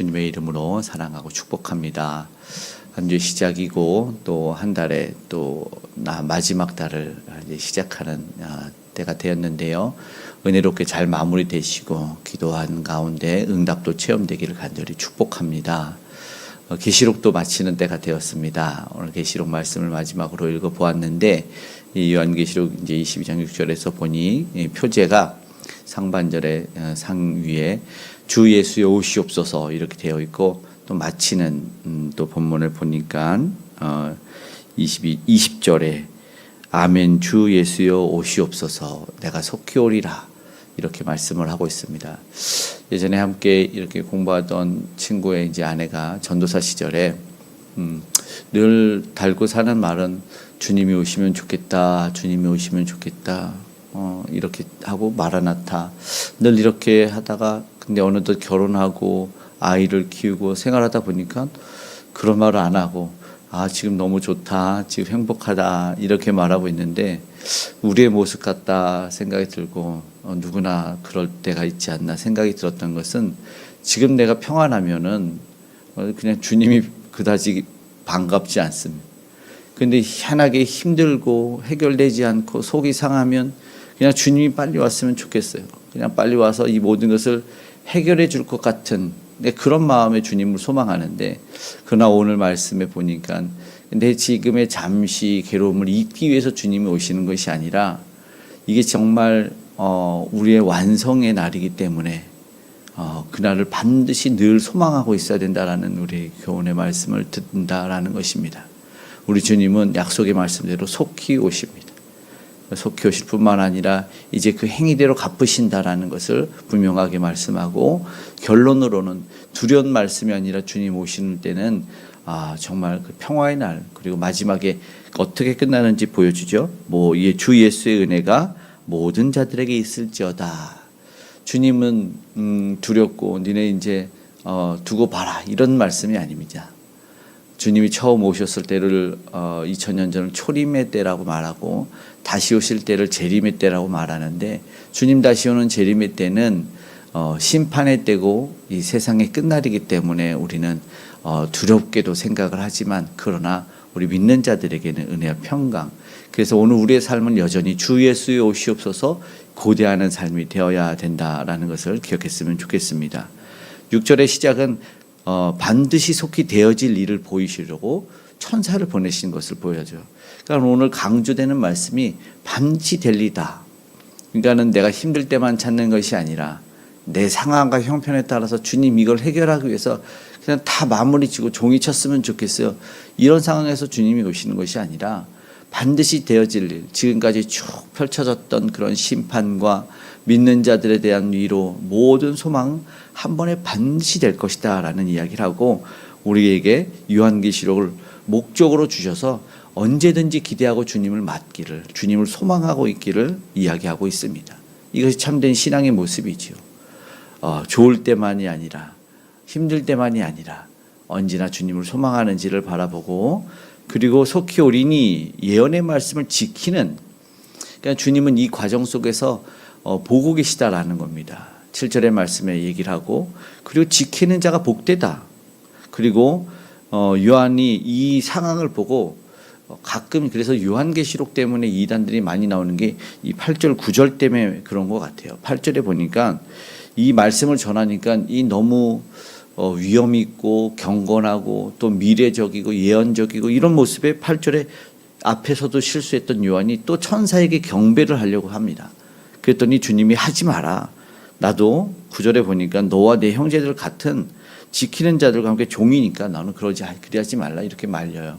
주님의 이름으로 사랑하고 축복합니다. 한주 시작이고 또 한 달에 또나 마지막 달을 이제 시작하는 아, 때가 되었는데요. 은혜롭게 잘 마무리되시고 기도한 가운데 응답도 체험되기를 간절히 축복합니다. 어, 계시록도 마치는 때가 되었습니다. 오늘 계시록 말씀을 마지막으로 읽어 보았는데 이 요한계시록 이제 22장 6절에서 보니 이 표제가 상반절의 어, 상 위에 주 예수여 오시옵소서 이렇게 되어 있고 또 마치는 음, 또 본문을 보니까 어 22, 20절에 아멘 주 예수여 오시옵소서 내가 속히 오리라 이렇게 말씀을 하고 있습니다. 예전에 함께 이렇게 공부하던 친구의 이제 아내가 전도사 시절에 음, 늘 달고 사는 말은 주님이 오시면 좋겠다, 주님이 오시면 좋겠다, 어, 이렇게 하고 마라나타 늘 이렇게 하다가 근데 어느덧 결혼하고 아이를 키우고 생활하다 보니까 그런 말을 안 하고 아 지금 너무 좋다, 지금 행복하다 이렇게 말하고 있는데 우리의 모습 같다 생각이 들고 어, 누구나 그럴 때가 있지 않나 생각이 들었던 것은 지금 내가 평안하면은 어, 그냥 주님이 그다지 반갑지 않습니다. 근데 희한하게 힘들고 해결되지 않고 속이 상하면 그냥 주님이 빨리 왔으면 좋겠어요. 그냥 빨리 와서 이 모든 것을 해결해 줄 것 같은 네, 그런 마음에 주님을 소망하는데 그러나 오늘 말씀에 보니까 내 지금의 잠시 괴로움을 잊기 위해서 주님이 오시는 것이 아니라 이게 정말 어, 우리의 완성의 날이기 때문에 어, 그날을 반드시 늘 소망하고 있어야 된다라는 우리 교훈의 말씀을 듣는다라는 것입니다. 우리 주님은 약속의 말씀대로 속히 오십니다. 속히 오실 뿐만 아니라 이제 그 행위대로 갚으신다라는 것을 분명하게 말씀하고 결론으로는 두려운 말씀이 아니라 주님 오시는 때는 아 정말 그 평화의 날 그리고 마지막에 어떻게 끝나는지 보여주죠. 뭐이주 예수의 은혜가 모든 자들에게 있을지어다. 주님은 음, 두렵고 니네 이제 어, 두고 봐라 이런 말씀이 아닙니다. 주님이 처음 오셨을 때를 어, 2000년 전을 초림의 때라고 말하고 다시 오실 때를 재림의 때라고 말하는데 주님 다시 오는 재림의 때는 어, 심판의 때고 이 세상의 끝날이기 때문에 우리는 어, 두렵게도 생각을 하지만 그러나 우리 믿는 자들에게는 은혜와 평강. 그래서 오늘 우리의 삶은 여전히 주 예수의 오시옵소서 고대하는 삶이 되어야 된다라는 것을 기억했으면 좋겠습니다. 6절의 시작은 어, 반드시 속히 되어질 일을 보이시려고 천사를 보내신 것을 보여줘요. 그러니까 오늘 강조되는 말씀이 반드시 될 리다. 그러니까는 내가 힘들 때만 찾는 것이 아니라 내 상황과 형편에 따라서 주님 이걸 해결하기 위해서 그냥 다 마무리 지고 종이 쳤으면 좋겠어요. 이런 상황에서 주님이 오시는 것이 아니라 반드시 되어질 일, 지금까지 쭉 펼쳐졌던 그런 심판과 믿는 자들에 대한 위로 모든 소망 한 번에 반드시 될 것이다 라는 이야기를 하고 우리에게 요한계시록을 목적으로 주셔서 언제든지 기대하고 주님을 맞기를 주님을 소망하고 있기를 이야기하고 있습니다. 이것이 참된 신앙의 모습이지요. 어, 좋을 때만이 아니라 힘들 때만이 아니라 언제나 주님을 소망하는지를 바라보고 그리고 속히 오리니 예언의 말씀을 지키는 그러니까 주님은 이 과정 속에서 어, 보고 계시다라는 겁니다. 7절의 말씀에 얘기를 하고 그리고 지키는 자가 복되다. 그리고 어, 요한이 이 상황을 보고 어, 가끔 그래서 요한계시록 때문에 이단들이 많이 나오는 게 이 8절 9절 때문에 그런 것 같아요. 8절에 보니까 이 말씀을 전하니까 이 너무 어, 위험 있고 경건하고 또 미래적이고 예언적이고 이런 모습에 8절에 앞에서도 실수했던 요한이 또 천사에게 경배를 하려고 합니다. 그랬더니 주님이 하지 마라. 나도 구절에 보니까 너와 내 형제들 같은 지키는 자들과 함께 종이니까 나는 그러지 그리하지 말라 이렇게 말려요.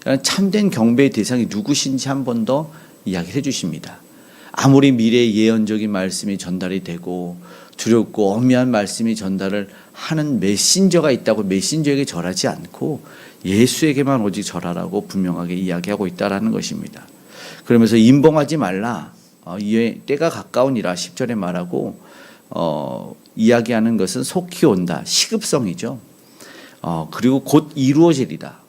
그러니까 참된 경배의 대상이 누구신지 한 번 더 이야기해 주십니다. 아무리 미래의 예언적인 말씀이 전달이 되고 두렵고 엄미한 말씀이 전달을 하는 메신저가 있다고 메신저에게 절하지 않고 예수에게만 오직 절하라고 분명하게 이야기하고 있다라는 것입니다. 그러면서 임봉하지 말라. 어, 이 때가 가까우니라 10절에 말하고 어, 이야기하는 것은 속히 온다. 시급성이죠. 어, 그리고 곧 이루어지리다.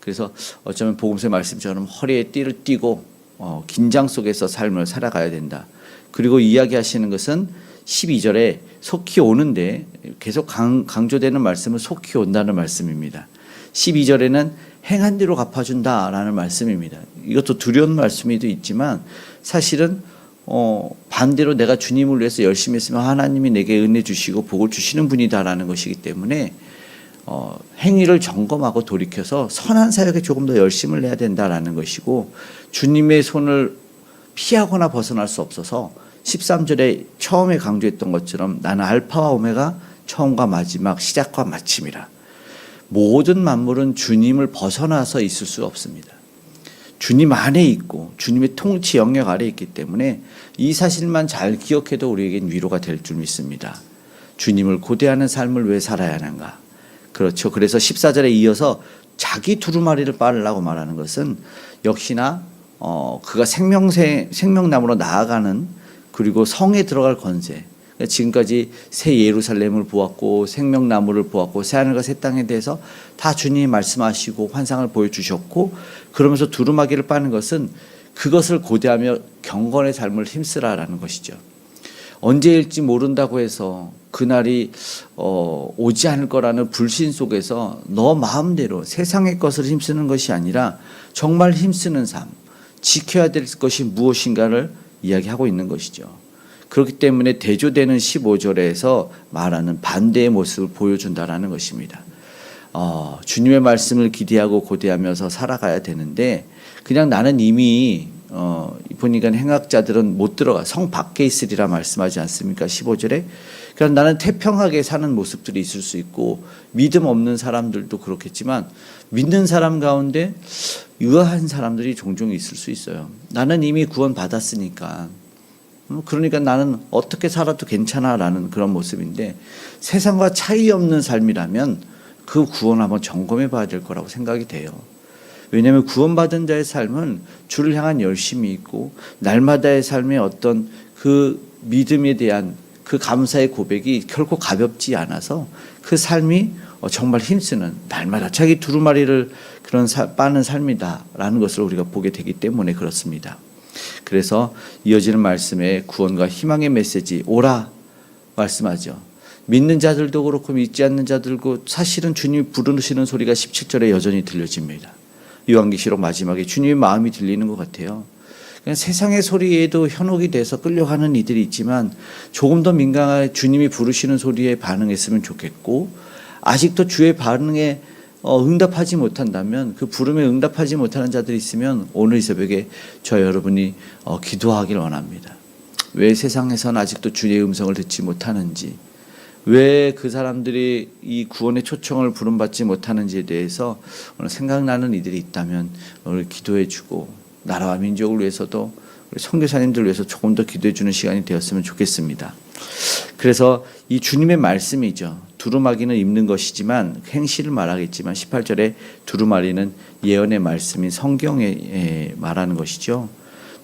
그래서 어쩌면 복음서의 말씀처럼 허리에 띠를 띠고 어, 긴장 속에서 삶을 살아가야 된다. 그리고 이야기하시는 것은 12절에 속히 오는데 계속 강, 강조되는 말씀은 속히 온다는 말씀입니다. 12절에는 행한 대로 갚아준다라는 말씀입니다. 이것도 두려운 말씀이도 있지만 사실은 어, 반대로 내가 주님을 위해서 열심히 했으면 하나님이 내게 은혜 주시고 복을 주시는 분이다라는 것이기 때문에 어, 행위를 점검하고 돌이켜서 선한 사역에 조금 더 열심을 내야 된다라는 것이고 주님의 손을 피하거나 벗어날 수 없어서 13절에 처음에 강조했던 것처럼 나는 알파와 오메가 처음과 마지막 시작과 마침이라. 모든 만물은 주님을 벗어나서 있을 수 없습니다. 주님 안에 있고 주님의 통치 영역 아래 있기 때문에 이 사실만 잘 기억해도 우리에겐 위로가 될 줄 믿습니다. 주님을 고대하는 삶을 왜 살아야 하는가? 그렇죠. 그래서 14절에 이어서 자기 두루마리를 빨으라고 말하는 것은 역시나 어 그가 생명새 생명나무로 나아가는 그리고 성에 들어갈 권세. 그러니까 지금까지 새 예루살렘을 보았고 생명나무를 보았고 새 하늘과 새 땅에 대해서 다 주님이 말씀하시고 환상을 보여주셨고 그러면서 두루마기를 빠는 것은 그것을 고대하며 경건의 삶을 힘쓰라라는 것이죠. 언제일지 모른다고 해서 그날이 어, 오지 않을 거라는 불신 속에서 너 마음대로 세상의 것을 힘쓰는 것이 아니라 정말 힘쓰는 삶, 지켜야 될 것이 무엇인가를 이야기하고 있는 것이죠. 그렇기 때문에 대조되는 15절에서 말하는 반대의 모습을 보여준다라는 것입니다. 어, 주님의 말씀을 기대하고 고대하면서 살아가야 되는데 그냥 나는 이미 어, 보니까 행악자들은 못 들어가 성 밖에 있으리라 말씀하지 않습니까? 15절에 그러니까 나는 태평하게 사는 모습들이 있을 수 있고 믿음 없는 사람들도 그렇겠지만 믿는 사람 가운데 의아한 사람들이 종종 있을 수 있어요. 나는 이미 구원 받았으니까 음, 그러니까 나는 어떻게 살아도 괜찮아라는 그런 모습인데 세상과 차이 없는 삶이라면 그 구원 한번 점검해 봐야 될 거라고 생각이 돼요. 왜냐하면 구원받은 자의 삶은 주를 향한 열심이 있고 날마다의 삶의 어떤 그 믿음에 대한 그 감사의 고백이 결코 가볍지 않아서 그 삶이 어, 정말 힘쓰는 날마다 자기 두루마리를 그런 사, 빠는 삶이다라는 것을 우리가 보게 되기 때문에 그렇습니다. 그래서 이어지는 말씀에 구원과 희망의 메시지 오라 말씀하죠. 믿는 자들도 그렇고 믿지 않는 자들도 사실은 주님이 부르시는 소리가 17절에 여전히 들려집니다. 요한계시록 마지막에 주님의 마음이 들리는 것 같아요. 그냥 세상의 소리에도 현혹이 돼서 끌려가는 이들이 있지만 조금 더 민감하게 주님이 부르시는 소리에 반응했으면 좋겠고 아직도 주의 반응에 어, 응답하지 못한다면 그 부름에 응답하지 못하는 자들이 있으면 오늘 이 새벽에 저 여러분이 어, 기도하길 원합니다. 왜 세상에서는 아직도 주의 음성을 듣지 못하는지 왜 그 사람들이 이 구원의 초청을 부름받지 못하는지에 대해서 오늘 생각나는 이들이 있다면 오늘 기도해주고 나라와 민족을 위해서도 우리 선교사님들 위해서 조금 더 기도해주는 시간이 되었으면 좋겠습니다. 그래서 이 주님의 말씀이죠. 두루마기는 입는 것이지만 행실을 말하겠지만 18절에 두루마리는 예언의 말씀인 성경에 말하는 것이죠.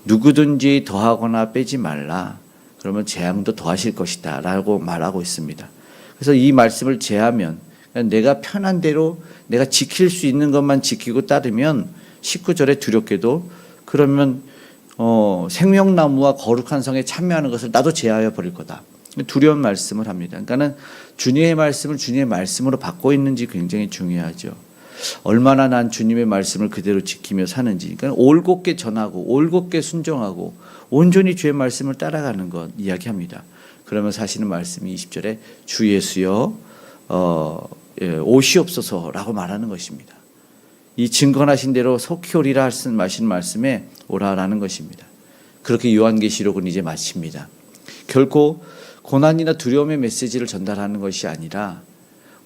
누구든지 더하거나 빼지 말라. 그러면 재앙도 더하실 것이다. 라고 말하고 있습니다. 그래서 이 말씀을 제하면 내가 편한 대로 내가 지킬 수 있는 것만 지키고 따르면 19절에 두렵게도 그러면 어, 생명나무와 거룩한 성에 참여하는 것을 나도 제하여 버릴 거다. 두려운 말씀을 합니다. 그러니까는 주님의 말씀을 주님의 말씀으로 받고 있는지 굉장히 중요하죠. 얼마나 난 주님의 말씀을 그대로 지키며 사는지. 그러니까 올곧게 전하고 올곧게 순종하고 온전히 주의 말씀을 따라가는 것 이야기합니다. 그러면 사시는 말씀이 20절에 주 예수여 어, 예, 오시옵소서라고 말하는 것입니다. 이 증거하신 대로 속히 오리라 하신 말씀에 오라라는 것입니다. 그렇게 요한계시록은 이제 마칩니다. 결코 고난이나 두려움의 메시지를 전달하는 것이 아니라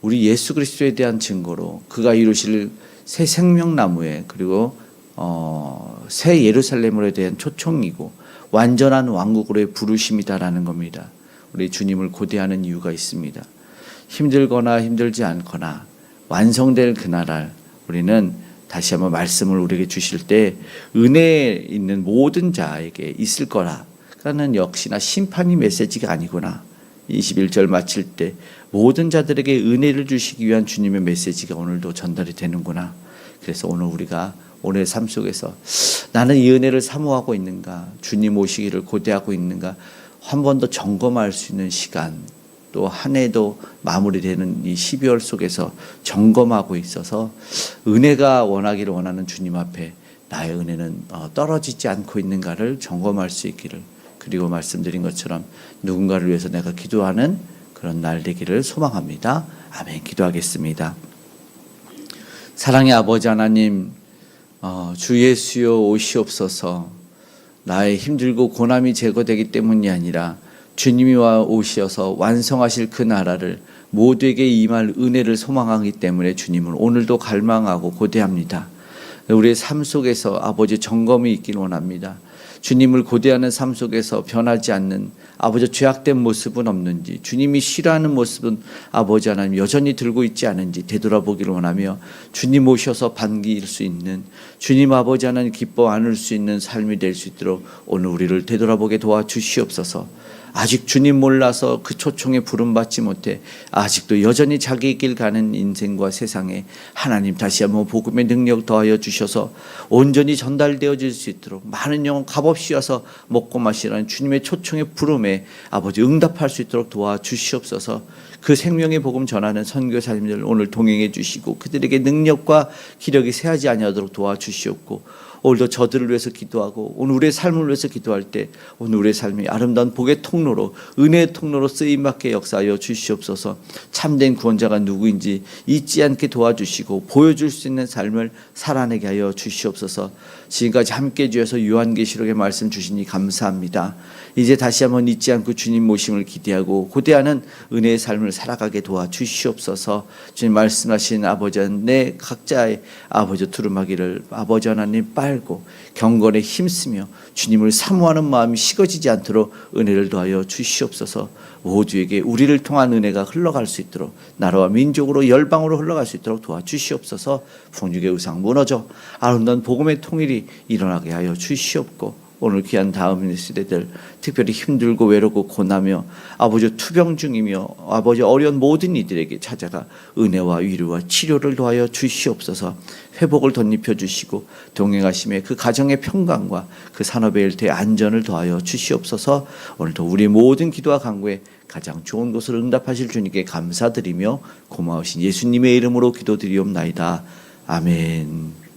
우리 예수 그리스도에 대한 증거로 그가 이루실 새 생명나무에 그리고 어, 새 예루살렘으로에 대한 초청이고 완전한 왕국으로의 부르심이다라는 겁니다. 우리 주님을 고대하는 이유가 있습니다. 힘들거나 힘들지 않거나 완성될 그날을 우리는 다시 한번 말씀을 우리에게 주실 때 은혜 있는 모든 자에게 있을 거라. 그는 역시나 심판이 메시지가 아니구나. 21절 마칠 때 모든 자들에게 은혜를 주시기 위한 주님의 메시지가 오늘도 전달이 되는구나. 그래서 오늘 우리가 오늘 삶 속에서 나는 이 은혜를 사모하고 있는가? 주님 오시기를 고대하고 있는가? 한 번 더 점검할 수 있는 시간 또 한 해도 마무리되는 이 12월 속에서 점검하고 있어서 은혜가 원하기를 원하는 주님 앞에 나의 은혜는 어, 떨어지지 않고 있는가를 점검할 수 있기를 그리고 말씀드린 것처럼 누군가를 위해서 내가 기도하는 그런 날 되기를 소망합니다. 아멘. 기도하겠습니다. 사랑의 아버지 하나님, 어, 주 예수여 오시옵소서. 나의 힘들고 고난이 제거되기 때문이 아니라 주님이 와 오셔서 완성하실 그 나라를 모두에게 임할 은혜를 소망하기 때문에 주님을 오늘도 갈망하고 고대합니다. 우리의 삶 속에서 아버지 점검이 있길 원합니다. 주님을 고대하는 삶 속에서 변하지 않는 아버지 죄악된 모습은 없는지 주님이 싫어하는 모습은 아버지 하나님 여전히 들고 있지 않은지 되돌아보기를 원하며 주님 오셔서 반길 수 있는 주님 아버지 하나님 기뻐 안을 수 있는 삶이 될 수 있도록 오늘 우리를 되돌아보게 도와주시옵소서. 아직 주님 몰라서 그 초청에 부름받지 못해 아직도 여전히 자기 길 가는 인생과 세상에 하나님 다시 한번 복음의 능력 더하여 주셔서 온전히 전달되어질 수 있도록 많은 영혼 값없이 와서 먹고 마시라는 주님의 초청의 부름에 아버지 응답할 수 있도록 도와주시옵소서. 그 생명의 복음 전하는 선교사님들 오늘 동행해 주시고 그들에게 능력과 기력이 새하지 아니하도록 도와주시옵고 오늘도 저들을 위해서 기도하고 오늘 우리의 삶을 위해서 기도할 때 오늘 우리의 삶이 아름다운 복의 통로로 은혜의 통로로 쓰임 받게 역사하여 주시옵소서. 참된 구원자가 누구인지 잊지 않게 도와주시고 보여줄 수 있는 삶을 살아내게 하여 주시옵소서. 지금까지 함께 해 주셔서 요한계시록의 말씀 주시니 감사합니다. 이제 다시 한번 잊지 않고 주님 모심을 기대하고 고대하는 은혜의 삶을 살아가게 도와 주시옵소서. 주님 말씀하신 아버지 내 각자의 아버지 두루마기를 아버지 하나님 빨고 경건에 힘쓰며 주님을 사모하는 마음이 식어지지 않도록 은혜를 더하여 주시옵소서. 모두에게 우리를 통한 은혜가 흘러갈 수 있도록 나라와 민족으로 열방으로 흘러갈 수 있도록 도와주시옵소서. 풍족의 의상 무너져 아름다운 복음의 통일이 일어나게 하여 주시옵고 오늘 귀한 다음 세대들 특별히 힘들고 외롭고 고나며 아버지 투병 중이며 아버지 어려운 모든 이들에게 찾아가 은혜와 위로와 치료를 도하여 주시옵소서. 회복을 덧입혀 주시고 동행하심에 그 가정의 평강과 그 산업의 일터의 안전을 더하여 주시옵소서. 오늘도 우리 모든 기도와 간구에 가장 좋은 것을 응답하실 주님께 감사드리며 고마우신 예수님의 이름으로 기도드리옵나이다. 아멘.